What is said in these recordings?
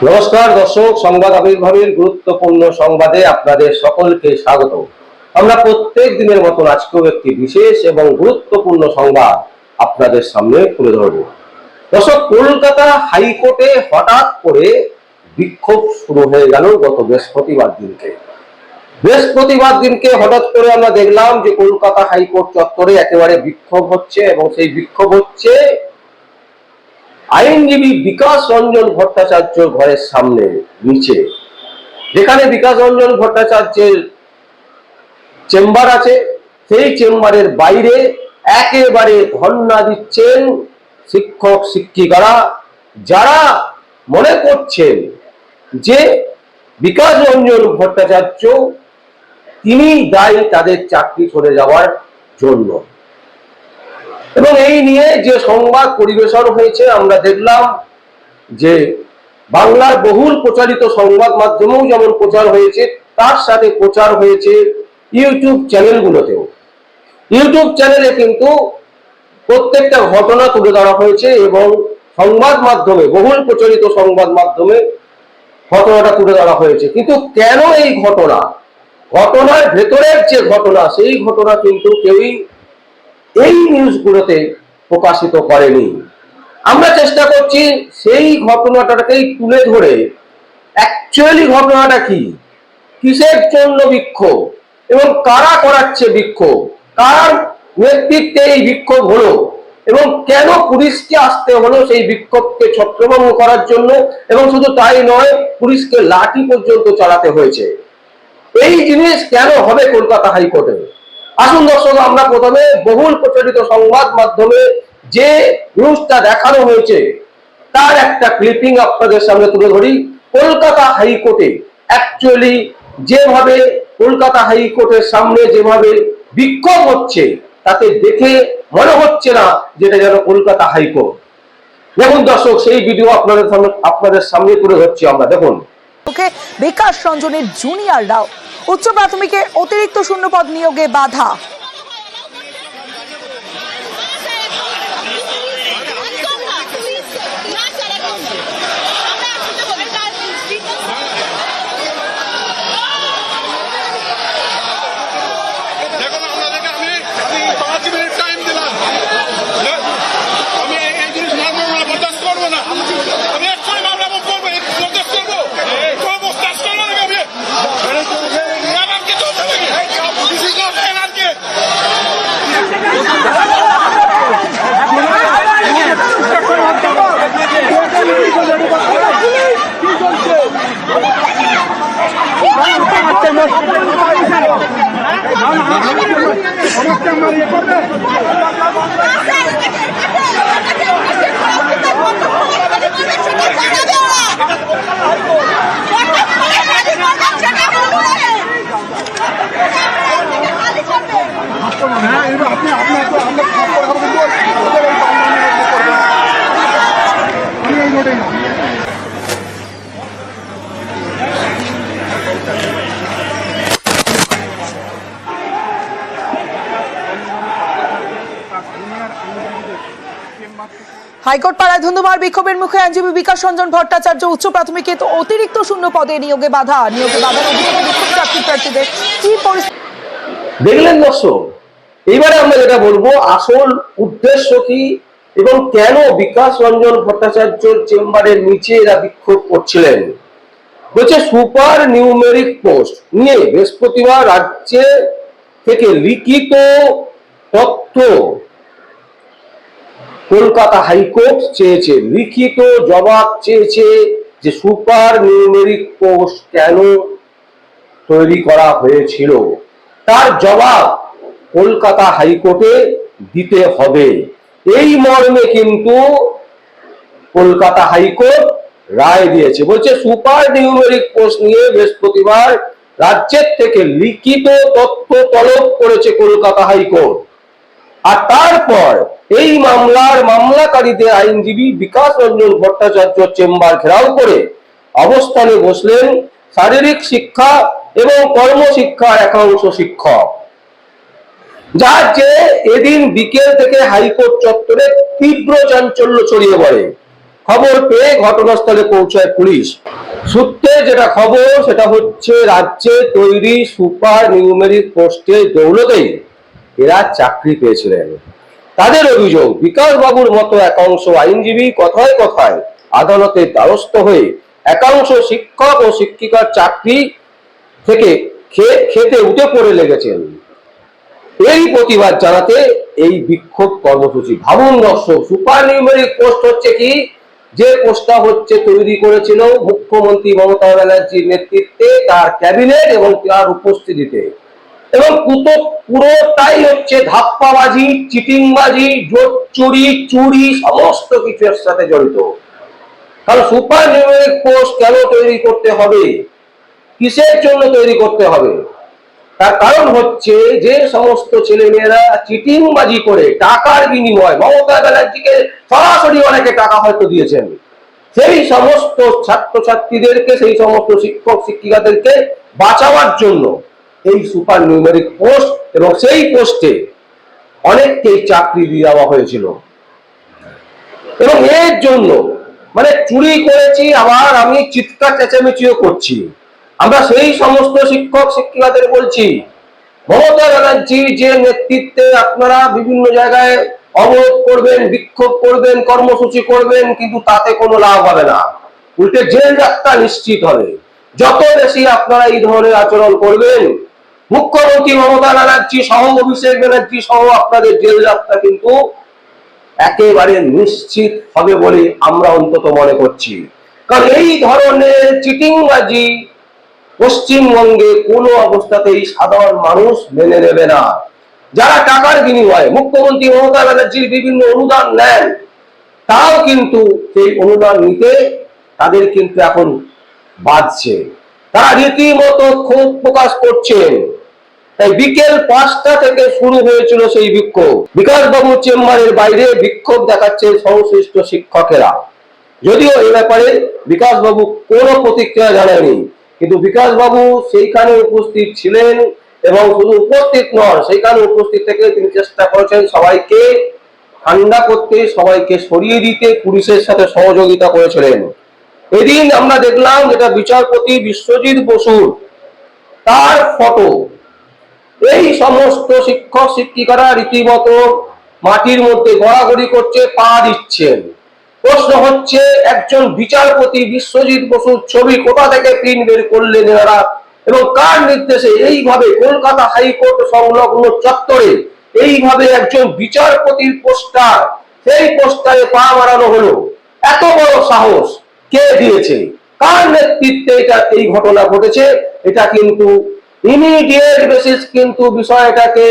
নমস্কার দর্শক, সংবাদ আবির্ভাবের গুরুত্বপূর্ণ সংবাদে আপনাদের সকলকে স্বাগত। আমরা প্রত্যেক দিনের মতন আজকেও একটি বিশেষ এবং গুরুত্বপূর্ণ সংবাদ আপনাদের সামনে তুলে ধরব। দর্শক, কলকাতা হাইকোর্টে হঠাৎ করে বিক্ষোভ শুরু হয়ে গেল গত বৃহস্পতিবার দিনকে। বৃহস্পতিবার দিনকে হঠাৎ করে আমরা দেখলাম যে কলকাতা হাইকোর্ট চত্বরে একেবারে বিক্ষোভ হচ্ছে এবং সেই বিক্ষোভ হচ্ছে আইনজীবী বিকাশ রঞ্জন ভট্টাচার্য ঘরের সামনে, নিচে। যেখানে বিকাশ রঞ্জন ভট্টাচার্যের চেম্বার আছে, সেই চেম্বারের বাইরে একেবারে ধর্ণা দিচ্ছেন শিক্ষক, শিক্ষিকারা, যারা মনে করছেন যে বিকাশ রঞ্জন ভট্টাচার্য তিনি দায়ী তাদের চাকরি চলে যাওয়ার জন্য। এবং এই নিয়ে যে সংবাদ পরিবেশন হয়েছে, আমরা দেখলাম যে বাংলার বহুল প্রচারিত সংবাদ মাধ্যমেও যেমন প্রচার হয়েছে, তার সাথে প্রচার হয়েছে ইউটিউব চ্যানেলগুলোতেও। ইউটিউব চ্যানেলে কিন্তু প্রত্যেকটা ঘটনা তুলে ধরা হয়েছে এবং সংবাদ মাধ্যমে, বহুল প্রচারিত সংবাদ মাধ্যমে ঘটনাটা তুলে ধরা হয়েছে। কিন্তু কেন এই ঘটনা? ঘটনার ভেতরের যে ঘটনা, সেই ঘটনা কিন্তু কেউই এই নিউজগুলোতে প্রকাশিত করেনি। আমরা চেষ্টা করছি সেই ঘটনাটাকেই তুলে ধরে। অ্যাকচুয়ালি ঘটনাটা কি? কিসের জন্য বিক্ষোভ? এবং কারা করাচ্ছে বিক্ষোভ? কার নেতৃত্বে এই বিক্ষোভ হলো? এবং কেন পুলিশকে আসতে হলো সেই বিক্ষোভকে ছত্রভঙ্গ করার জন্য? এবং শুধু তাই নয়, পুলিশকে লাঠি পর্যন্ত চালাতে হয়েছে। এই জিনিস কেন হবে কলকাতা হাইকোর্টে? আসুন দর্শক, আমরা প্রথমে বহুল প্রচলিত সংবাদ মাধ্যমে যে নিউজটা দেখানো হয়েছে, তার একটা ক্লিপিং আপনাদের সামনে তুলে ধরি। কলকাতা হাইকোর্টে অ্যাকচুয়ালি যেভাবে কলকাতা হাইকোর্টের সামনে যেভাবে বিক্ষোভ হচ্ছে, তাতে দেখে মনে হচ্ছে না যেটা যেন কলকাতা হাইকোর্ট। দেখুন দর্শক, সেই ভিডিও আপনাদের সামনে আপনাদের সামনে তুলে ধরছি আমরা। দেখুন। বিকাশ রঞ্জনের জুনিয়ররাও উচ্চ প্রাথমিকে অতিরিক্ত শূন্যপদ নিয়োগে বাধা দেখুন আপনাদেরকে আমি আমি পাঁচ মিনিট টাইম দিলাম আমি এই এই জিনিস মানবো না বরদাস্ত করব না আমি এক্ষুনি মামলা করব বরদাস্ত করব কোনো বরদাস্ত করব না আমি এনারকে চলতে লাগে দিস ইজ নট এনারকে হাইকোর্ট পাড়ায় ধুন্ধুমার বিক্ষোভের মুখে আইনজীবী বিকাশ রঞ্জন ভট্টাচার্য উচ্চ প্রাথমিকে অতিরিক্ত শূন্য পদে নিয়োগে বাধা। নিয়োগে বাধা দেখলেন দর্শক এইবারে আমরা যেটা বলব, আসল উদ্দেশ্য কি এবং কেন বিকাশ রঞ্জন ভট্টাচার্য চেম্বারের নিচে এরা বিক্ষোভ করছিলেন? বলছে, সুপার নিউমেরিক পোস্ট নিয়ে বৃহস্পতিবার রাজ্যে থেকে লিখিত তথ্য কলকাতা হাইকোর্ট চেয়েছে, লিখিত জবাব চেয়েছে যে সুপার নিউমেরিক পোস্ট কেন তৈরি করা হয়েছিল। তার জবাব কলকাতা হাইকোর্টে দিতে হবে। এই মর্মে কিন্তু কলকাতা হাইকোর্ট রায় দিয়েছে। বলছে, সুপার নিউমেরিক পোস্ট নিয়ে বৃহস্পতিবার রাজ্যের থেকে লিখিত তথ্য তলব করেছে কলকাতা হাইকোর্ট। আর তারপর এই মামলার মামলাকারীদের আইনজীবী বিকাশ রঞ্জন ভট্টাচার্য চেম্বার ঘেরাও করে অবস্থানে বসলেন শারীরিক শিক্ষা এবং কর্মশিক্ষার একাংশ শিক্ষক। যার যে এদিন বিকেল থেকে হাইকোর্ট চত্বরে তীব্র চাঞ্চল্য ছড়িয়ে পড়ে। খবর পেয়ে ঘটনাস্থলে পৌঁছায় পুলিশ। সূত্রে যেটা খবর, সেটা হচ্ছে রাজ্যে তৈরি সুপার নিউমেরিক পোস্টের দৌলতেই এরা চাকরি পেয়েছিলেন। তাদের অভিযোগ বিকাশ বাবুর মতো একাংশ আইনজীবী কথায় কথায় আদালতের দ্বারস্থ হয়ে একাংশ শিক্ষক ও শিক্ষিকার চাকরি থেকে খেতে উঠে পড়ে লেগেছেন। এই প্রতিবাদ জানাতে এই বিক্ষোভ কর্মসূচি। ভাবুন দর্শক, সুপার নিউমেরিক পোস্ট হচ্ছে কি? যে পোস্টটা হচ্ছে তৈরি করেছিল মুখ্যমন্ত্রী মমতা ব্যানার্জির নেতৃত্বে তার ক্যাবিনেট এবং তার উপস্থিতিতে। এবং পুরোটাই হচ্ছে ধাপ্পাবাজি, চিটিংবাজি, জোট চুরি চুরি, সমস্ত কিছু এর সাথে জড়িত। কারণ সুপার নিউমেরিক পোস্ট কেন তৈরি করতে হবে? কিসের জন্য তৈরি করতে হবে? তার কারণ হচ্ছে যে সমস্ত ছেলেমেয়েরা চিটিংবাজি করে, টাকার বিনিময়, মমতা ব্যানার্জিকে সরাসরি অনেকে টাকা হয়তো দিয়েছেন। সেই সমস্ত ছাত্রছাত্রীদেরকে, সেই সমস্ত শিক্ষক শিক্ষিকাদেরকে বাঁচাবার জন্য এই সুপার নিউমেরিক পোস্ট এবং সেই পোস্টে অনেককেই চাকরি দিয়ে দেওয়া হয়েছিল। এবং এর জন্য মানে চুরি করেছি, আবার আমি চিৎকার চেঁচামেচিও করছি। আমরা সেই সমস্ত শিক্ষক শিক্ষিকাদের বলছি, মমতা ব্যানার্জি যে নেতৃত্বে আপনারা বিভিন্ন জায়গায় অবরোধ করবেন, বিক্ষোভ করবেন, কর্মসূচি করবেন, কিন্তু তাতে কোনো লাভ হবে না। উল্টে জেল যাত্রা নিশ্চিত হবে। যত বেশি আপনারা এই ধরনের আচরণ করবেন, মুখ্যমন্ত্রী মমতা ব্যানার্জি সহ অভিষেক ব্যানার্জি সহ আপনাদের জেল যাত্রা কিন্তু একেবারে নিশ্চিত হবে বলে আমরা অন্তত মনে করছি। কারণ এই ধরনের চিটিংবাজি পশ্চিমবঙ্গে কোনো অবস্থাতেই সাধারণ মানুষ মেনে নেবে না। যারা টাকার বিনিময়ে মুখ্যমন্ত্রী মমতা ব্যানার্জির বিভিন্ন অনুদান নেন, তাও কিন্তু সেই অনুদান নিতে তাদের কিন্তু এখন বাঁধছে তারা রীতিমতো ক্ষোভ প্রকাশ করছেন। তাই বিকেল পাঁচটা থেকে শুরু হয়েছিল সেই বিক্ষোভ। বিকাশবাবু চেম্বারের বাইরে বিক্ষোভ দেখাচ্ছেন সংশ্লিষ্ট শিক্ষকেরা। যদিও এ ব্যাপারে বিকাশবাবু কোনো প্রতিক্রিয়া জানায়নি। কিন্তু বিকাশবাবু সেইখানে উপস্থিত ছিলেন এবং শুধু উপস্থিত নন, সেইখানে উপস্থিত থেকে তিনি চেষ্টা করেছেন সবাইকে ঠান্ডা করতে, সবাইকে সরিয়ে দিতে, পুলিশের সাথে সহযোগিতা করেছিলেন। এদিন আমরা দেখলাম যেটা বিচারপতি বিশ্বজিৎ বসুর তার ফটো। এই সমস্ত শিক্ষক শিক্ষিকারা রীতিমতো মাটির মধ্যে গড়াগড়ি করছে, পা দিচ্ছেন। প্রশ্ন হচ্ছে, একজন বিচারপতি বিশ্বজিৎ বসুর ছবি কোথা থেকে প্রিন্ট বের করলেন এনারা? এবং কার নির্দেশে এইভাবে কলকাতা হাইকোর্ট সংলগ্ন চত্বরে এইভাবে একজন বিচারপতির পোস্টার, সেই পোস্টারে পা মারানো হলো? এত বড় সাহস কে দিয়েছে? কার নেতৃত্বে এটা, এই ঘটনা ঘটেছে? এটা কিন্তু ইমিডিয়েট বেসিস কিন্তু বিষয়টাকে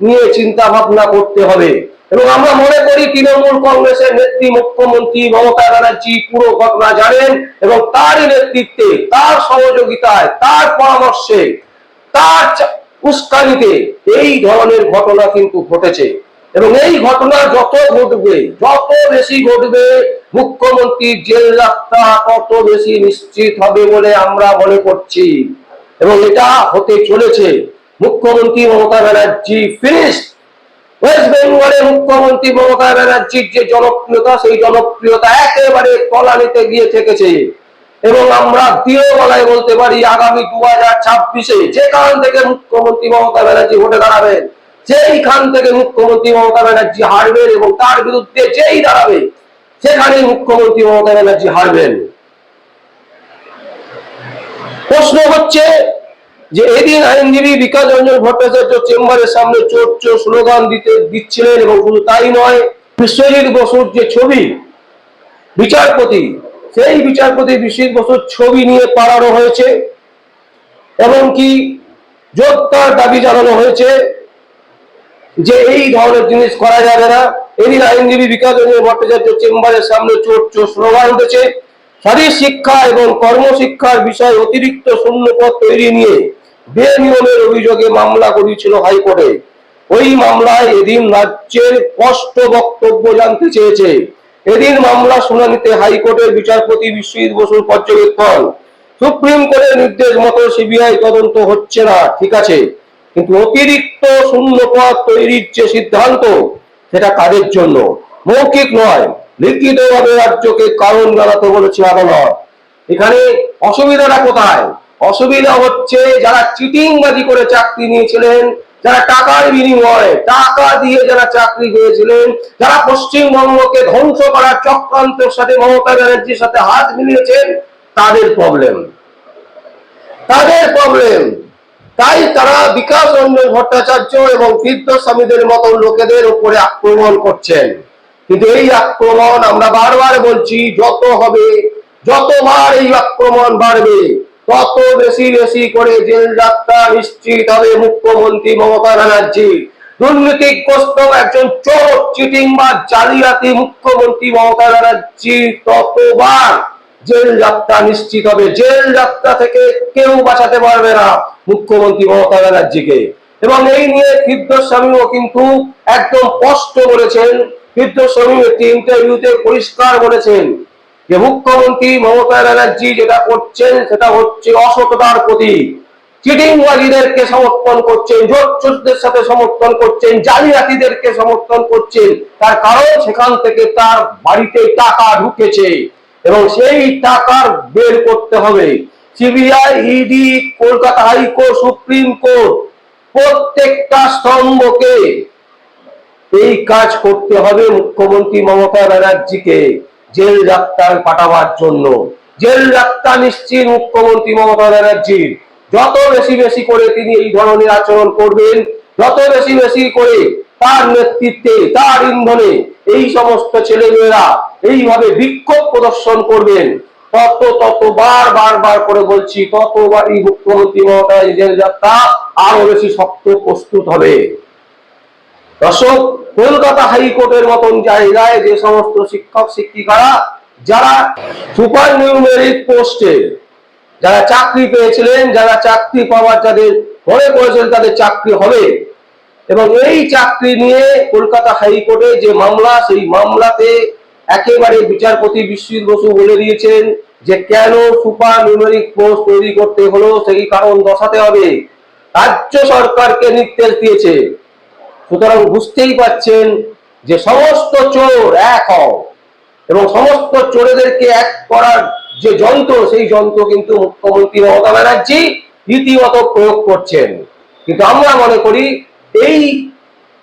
নিয়ে চিন্তা ভাবনা করতে হবে। এবং আমরা মনে করি তৃণমূল কংগ্রেসের নেত্রী মুখ্যমন্ত্রী মমতা ব্যানার্জি পুরো ঘটনা জানেন এবং তারই নেতৃত্বে, তার সহযোগিতায়, তার পরামর্শে, তার উস্কানিতে এই ধরনের ঘটনা কিন্তু ঘটেছে। এবং এই ঘটনা যত ঘটবে, যত বেশি ঘটবে মুখ্যমন্ত্রীর জেল যাত্রা তত বেশি নিশ্চিত হবে বলে আমরা মনে করছি। এবং এটা হতে চলেছে। মুখ্যমন্ত্রী মমতা ব্যানার্জি ফিনিশ ওয়েস্ট বেঙ্গলের মুখ্যমন্ত্রী মমতা ব্যানার্জির যে জনপ্রিয়তা, সেই জনপ্রিয়তা একেবারে তলানিতে গিয়ে থেকেছে। এবং আমরা দৃঢ় গলায় বলতে পারি, আগামী দু হাজার ছাব্বিশে যেখান থেকে মুখ্যমন্ত্রী মমতা ব্যানার্জি ভোটে দাঁড়াবেন যেইখান থেকে মুখ্যমন্ত্রী মমতা ব্যানার্জি হারবেন এবং তার বিরুদ্ধে যেই দাঁড়াবে, সেখানেই মুখ্যমন্ত্রী মমতা ব্যানার্জি হারবেন। প্রশ্ন হচ্ছে যে এদিন আইনজীবী বিকাশ রঞ্জন ভট্টাচার্য চেম্বারের সামনে চোর চোর স্লোগান দিতে দিচ্ছিলেন এবং শুধু তাই নয়, বিশ্বজিৎ বসুর যে ছবি, বিচারপতি, সেই বিচারপতি বিশ্বজিৎ বসুর ছবি নিয়ে পাড়ানো হয়েছে এবং কি জোরদার দাবি জানানো হয়েছে যে এই ধরনের জিনিস করা যাবে না। এদিন আইনজীবী বিকাশ রঞ্জন ভট্টাচার্য চেম্বারের সামনে চোর চোর স্লোগান উঠেছে শারীর শিক্ষা এবং কর্মশিক্ষার বিষয়ে অতিরিক্ত শূন্যপদ তৈরি নিয়ে বেনিয়মের অভিযোগে মামলা করেছিল হাইকোর্টে। ওই মামলায় এদিন রাজ্যের স্পষ্ট বক্তব্য জানতে চেয়েছে। এদিন মামলা শুনানিতে হাইকোর্টের বিচারপতি বিশ্বজিৎ বসুর পর্যবেক্ষণ। সুপ্রিম কোর্টের নির্দেশ মতো সিবিআই তদন্ত হচ্ছে না, ঠিক আছে। কিন্তু অতিরিক্ত শূন্যপদ তৈরির যে সিদ্ধান্ত, সেটা কাদের জন্য? মৌখিক নয়। লিখিতভাবে রাজ্যকে কারণ জানাতে বলেছে আদালত। এখানে অসুবিধাটা কোথায়? অসুবিধা হচ্ছে যারা চিটিংবাজি করে চাকরি নিয়েছিলেন, যারা টাকার বিনিময়ে টাকা দিয়ে যারা চাকরি পেয়েছিলেন, যারা পশ্চিমবঙ্গকে ধ্বংস করার চক্রান্তের সাথে মমতা ব্যানার্জির সাথে হাত মিলিয়েছেন, তাদের প্রবলেম তাদের প্রবলেম তাই তারা বিকাশ রঞ্জন ভট্টাচার্য এবং ফিদ্দ স্বামীদের মতো লোকেদের উপরে আক্রমণ করছেন। কিন্তু এই আক্রমণ আমরা বারবার বলছি, যত হবে, যতবার এই আক্রমণ বাড়বে, তত বেশি বেশি করে জেল যাত্রা নিশ্চিত হবে মুখ্যমন্ত্রী মমতা ব্যানার্জি। দুর্নীতিগ্রস্ত একজন চোর, চিটিং বা জালিয়াতি মুখ্যমন্ত্রী মমতা ব্যানার্জি ততবার জেল যাত্রা নিশ্চিত হবে। জেল যাত্রা থেকে কেউ বাঁচাতে পারবে না মুখ্যমন্ত্রী মমতা ব্যানার্জিকে। এবং এই নিয়ে ফিদ্দস্বামীও কিন্তু একদম স্পষ্ট বলেছেন ফিদ্দস্বামী একটি ইন্টারভিউতে পরিষ্কার বলেছেন যে, মুখ্যমন্ত্রী মমতা ব্যানার্জি যেটা করছেন, সেটা হচ্ছে অসততার চিটিংবাজিদেরকে সমর্থন করছেন সাথে সমর্থন করছেন, জালিয়াতিদেরকে সমর্থন করছেন, তার কারণ সেখান থেকে তার বাড়িতে টাকা ঢুকেছে এবং সেই টাকার বের করতে হবে। CBI ED Kolkata high court, supreme court প্রত্যেকটা স্তম্ভকে এই কাজ করতে হবে মুখ্যমন্ত্রী মমতা ব্যানার্জিকে। জেল যাত্রায় পাঠাবার জন্য। জেল যাত্রা নিশ্চিত মুখ্যমন্ত্রী মমতা ব্যানার্জির যত বেশি বেশি করে তিনি এই ধরনের আচরণ করবেন, যত বেশি বেশি করে তার নেতৃত্বে, তার ইন্ধনে এই সমস্ত ছেলেমেয়েরা এইভাবে বিক্ষোভ প্রদর্শন করবেন। তত তত বার বার বার করে বলছি, ততবারই মুখ্যমন্ত্রী মমতা জেল যাত্রা আরও বেশি শক্ত প্রস্তুত হবে। দর্শক কলকাতা হাইকোর্টের মতন জায়গায় যে সমস্ত শিক্ষক শিক্ষিকারা, যারা সুপার নিউমেরিক পোস্টে যারা চাকরি পেয়েছিলেন, যারা চাকরি পাওয়ার যাদের মনে করেছেন তাদের চাকরি হবে। এবং এই চাকরি নিয়ে কলকাতা হাইকোর্টে যে মামলা, সেই মামলাতে একেবারে বিচারপতি বিশ্বজিৎ বসু বলে দিয়েছেন যে কেন সুপার নিউমেরিক পোস্ট তৈরি করতে হলো, সেই কারণ দশাতে হবে। রাজ্য সরকারকে নির্দেশ দিয়েছে সুতরাং বুঝতেই পাচ্ছেন যে সমস্ত চোর এক হও এবং সমস্ত চোরেদেরকে এক করার যে যন্ত্র, সেই যন্ত্র কিন্তু মুখ্যমন্ত্রী মমতা ব্যানার্জি রীতিমতো প্রয়োগ করছেন। কিন্তু আমরা মনে করি এই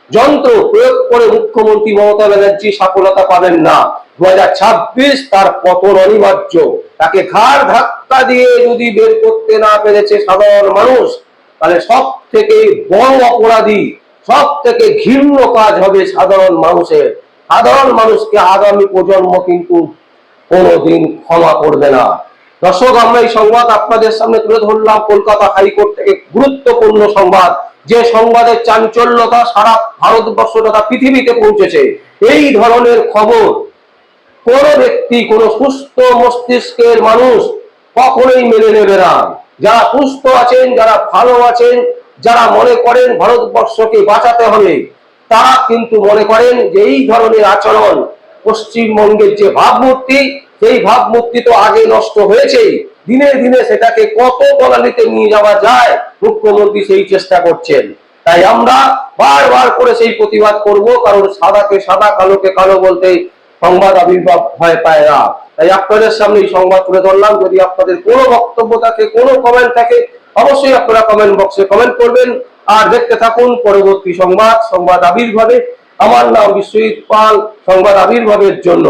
যন্ত্র প্রয়োগ করে মুখ্যমন্ত্রী মমতা ব্যানার্জি সফলতা পাবেন না। দু হাজার ছাব্বিশ তার পতন অনিবার্য। তাকে ঘাড় ধাক্কা দিয়ে যদি বের করতে না পেরেছে সাধারণ মানুষ, তাহলে সব থেকে বড় অপরাধী সব থেকে ঘৃণ্য কাজ হবে সাধারণ মানুষের। সাধারণ মানুষকে আগামী প্রজন্ম কিন্তু কোনোদিন ক্ষমা করবে না। দর্শক, আমরা এই সংবাদ আপনাদের সামনে তুলে ধরলাম কলকাতা হাইকোর্ট থেকে গুরুত্বপূর্ণ সংবাদ। যে সংবাদের চাঞ্চল্যতা সারা ভারতবর্ষ তথা পৃথিবীতে পৌঁছেছে, এই ধরনের খবর কোন ব্যক্তি, কোন সুস্থ মস্তিষ্কের মানুষ কখনোই মেনে নেবে না। যারা সুস্থ আছেন, যারা ভালো আছেন যারা মনে করেন ভারতবর্ষকে বাঁচাতে হবে, তারা কিন্তু মনে করেন যে এই ধরনের আচরণ পশ্চিমবঙ্গের যে ভাবমূর্তি, সেই ভাবমূর্তি তো আগে নষ্ট হয়েছেই দিনে দিনে সেটাকে কত তলানিতে নিয়ে যাওয়া যায়, মুখ্যমন্ত্রী সেই চেষ্টা করছেন। তাই আমরা বারবার করে সেই প্রতিবাদ করব, কারণ সাদাকে সাদা, কালোকে কালো বলতে সংবাদ আবির্ভাব ভয় পায় না। তাই আপনাদের সামনে এই সংবাদ তুলে ধরলাম। যদি আপনাদের কোনো বক্তব্য থাকে, কোনো কমেন্ট থাকে অবশ্যই আপনারা কমেন্ট বক্সে কমেন্ট করবেন। আর দেখতে থাকুন পরবর্তী সংবাদ সংবাদ আবির্ভাবে। আমার নাম বিশ্বজিৎ পাল, সংবাদ আবির্ভাবের জন্য।